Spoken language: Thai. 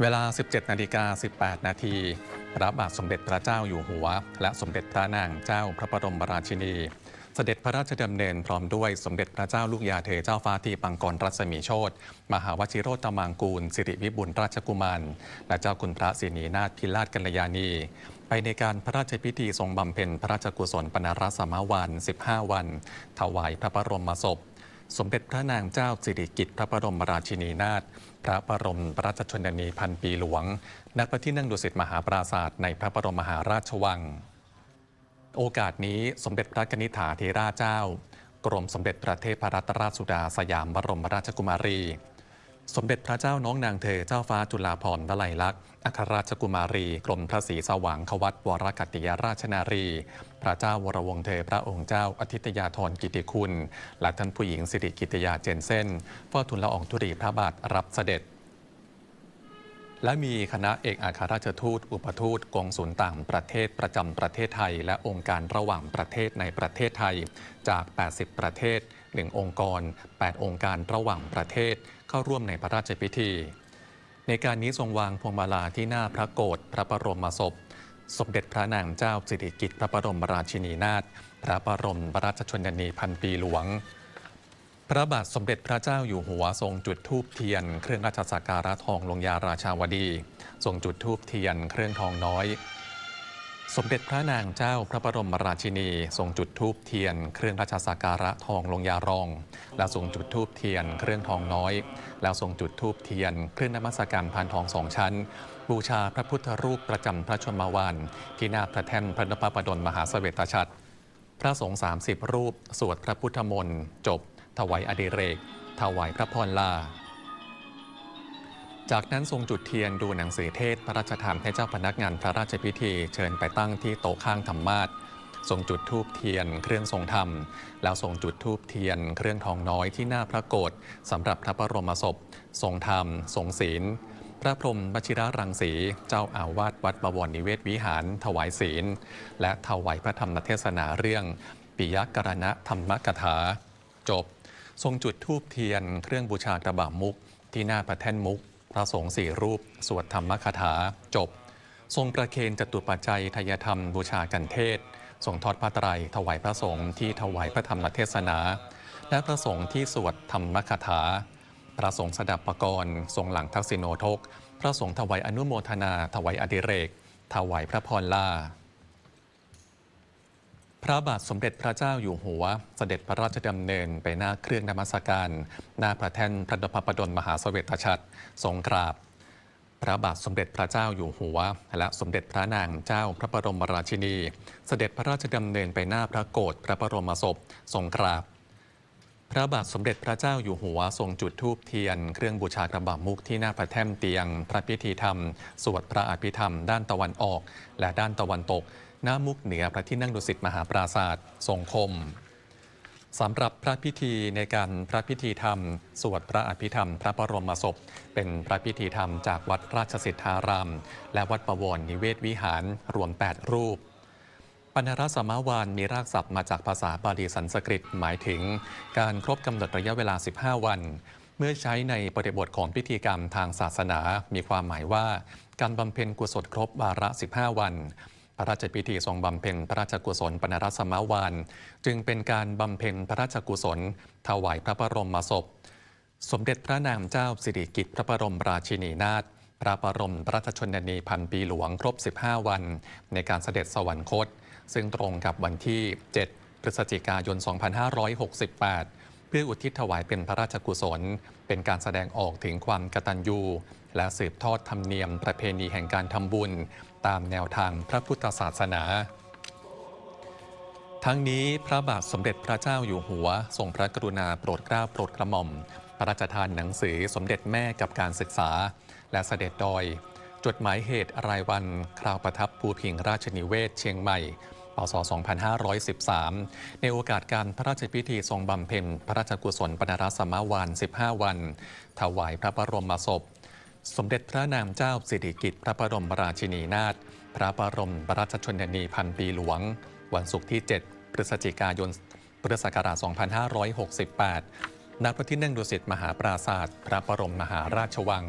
เวลา 17 นาฬิกา 18 นาทีพระบาทสมเด็จพระเจ้าอยู่หัว และสมเด็จพระนางเจ้าพระบรมราชินี เสด็จพระราชดำเนินพร้อมด้วยสมเด็จพระเจ้าลูกยาเธอเจ้าฟ้าทีปังกรรัศมีโชตมหาวชิโรตมังกูล สิริวิบุลราชกุมาร และเจ้าคุณพระศรีนีนาถพิราชกัลยาณีไปในการพระราชพิธีทรงบำเพ็ญพระราชกุศลปนารสมวัน 15 วัน ถวายพระบรมศพ สมเด็จพระนางเจ้าสิริกิติ์พระบรมราชินีนาถพระบรมราชชนนีพันปีหลวง ณ พระที่นั่งดุสิตมหาปราศาสตร์ในพระบรมมหาราชวัง โอกาสนี้สมเด็จพระกนิษฐาเทราเจ้า กรมสมเด็จพระเทพรัตนราชสุดาสยามบรมราชกุมารี สมเด็จพระเจ้าน้องนางเธอเจ้าฟ้าจุฬาภรณ์วลัยลักษณ์อัครราชกุมารี กรมพระศรีสว่างควัตวรกัติยราชนารี พระเจ้าวรวงเธอพระองค์เจ้าอาทิตยาธรกิติคุณ และท่านผู้หญิงสิริกิติยาเจนเซ่นเฝ้าทุนละอองธุรีพระบาทรับเสด็จ และมีคณะเอกอัครราชทูต อุปทูตกองสุลต่างประเทศประจำประเทศไทย และองค์การระหว่างประเทศในประเทศไทยจาก 80 ประเทศ 1 องค์กร 8 องค์การระหว่างประเทศเข้าร่วมในพระราชพิธี ในการนี้ทรงวางพวงมาลาที่หน้าพระโกรธพระบรมศพ สมเด็จพระนางเจ้าสิริกิติ์พระบรมราชินีนาถพระบรมราชชนนีพันปีหลวง พระบาทสมเด็จพระเจ้าอยู่หัวทรงจุดธูปเทียน เครื่องราชสักการะทองลงยาราชาวดี ทรงจุดธูปเทียน เครื่องทองน้อย สมเด็จพระนางเจ้าพระบรมราชินีทรงจุดธูปเทียน เครื่องราชสักการะทองลงยารอง และทรงจุดธูปเทียน เครื่องทองน้อย แล้วทรงจุดธูปเทียน เครื่องนมัสการพานทองสองชั้น บูชาพระพุทธรูปประจำพระชนมวานที่หน้าพระแท่นพระนพประดลมหาเสวตฉัตรพระสงฆ์30 รูป สวดพระพุทธมนต์จบ ถวายอดิเรก ถวายพระพรลา จากนั้นทรงจุดเทียนดูหนังสือเทศพระราชทานให้เจ้าพนักงานพระราชพิธีเชิญไปตั้งที่โต๊ะข้างธรรมาสทรงจุดธูปเทียนเครื่องทรงธรรม แล้วทรงจุดธูปเทียน เครื่องทองน้อยที่หน้าพระโกรธสำหรับพระบรมศพ ทรงธรรม ทรงศีล พระพรหมวชิระรังสี เจ้าอาวาสวัดบวรนิเวศวิหาร ถวายศีล และถวายพระธรรมเทศนาเรื่อง ปิยกรณะธรรมกถา จบ ทรงจุดธูปเทียน เครื่องบูชากระบะมุกที่หน้าพระแท่นมุก พระสงฆ์สี่รูป สวดธรรมคถาจบ ทรงประเคนจตุปัจจัยทายธรรมบูชากันเทศทรงทอดพระไตรถวายพระสงฆ์ที่ถวายพระธรรมเทศนา และพระสงฆ์ที่สวดธรรมคถา พระสงฆ์สดับปรกรณ์ทรงหลังทักษิโนทก พระสงฆ์ถวายอนุโมทนา ถวายอดิเรก ถวายพระพรลา พระบาทสมเด็จพระเจ้าอยู่หัว เสด็จพระราชดำเนินไปหน้าเครื่องนมัสการ หน้าพระแท่นพระนพประดลมหาสเสวตฉัตรทรงกราบ พระบาทสมเด็จพระเจ้าอยู่หัว และสมเด็จพระนางเจ้าพระบรมราชินี เสด็จพระราชดำเนินไปหน้าพระโกรธพระบรมศพทรงกราบ พระบาทสมเด็จพระเจ้าอยู่หัวทรงจุดธูปเทียน เครื่องบูชากระบะมุกที่หน้าพระแท่นเตียง พระพิธีธรรม สวดพระอภิธรรม ด้านตะวันออก และด้านตะวันตก หน้ามุกเหนือพระที่นั่งดุสิตมหาปราศาสตร์ทรงคมสำหรับพระพิธีในการพระพิธีธรรม สวดพระอภิธรรม พระบรมศพ เป็นพระพิธีธรรมจากวัดราชสิทธาราม และวัดประวรนิเวศวิหารรวม 8 รูปปณรสมาวานมีรากศัพท์มาจากภาษาบาลีสันสกฤตหมายถึง การครบกำหนดระยะเวลา 15 วัน เมื่อใช้ในบริบทของพิธีกรรมทางศาสนา มีความหมายว่า การบำเพ็ญกุศลครบวาระ 15 วัน พระราชพิธีทรงบำเพ็ญพระราชกุศลปณรสมาวานจึงเป็นการบำเพ็ญพระราชกุศล ถวายพระบรมศพ สมเด็จพระนางเจ้าสิริกิติ์พระบรมราชินีนาถพระบรมราชชนนีพันปีหลวงครบ 15 วัน ในการเสด็จสวรรคต ซึ่งตรงกับวันที่ 7 พฤศจิกายน 2568 เพื่ออุทิศถวายเป็นพระราชกุศล เป็นการแสดงออกถึงความกตัญญูและสืบทอดธรรมเนียมประเพณีแห่งการทำบุญ ตามแนวทางพระพุทธศาสนา ทั้งนี้พระบาทสมเด็จพระเจ้าอยู่หัวทรงพระกรุณาโปรดเกล้าโปรดกระหม่อม พระราชทานหนังสือสมเด็จแม่กับการศึกษา และเสด็จดอย จดหมายเหตุรายวันคราวประทับภูพิงราชนิเวศเชียงใหม่พศ2513 ในโอกาสการพระราชพิธีทรงบำเพ็ญพระราชกุศลปนรสมาวาน 15 วัน ถวายพระบรมศพ สมเด็จพระนางเจ้าสิริกิติ์พระบรมราชินีนาถพระบรมราชชนนีพันปีหลวง วันศุกร์ที่ 7 พฤศจิกายนพุทธศักราช 2568 ณ พระที่นั่งดุสิตมหาปราศาสตร์พระบรมมหาราชวัง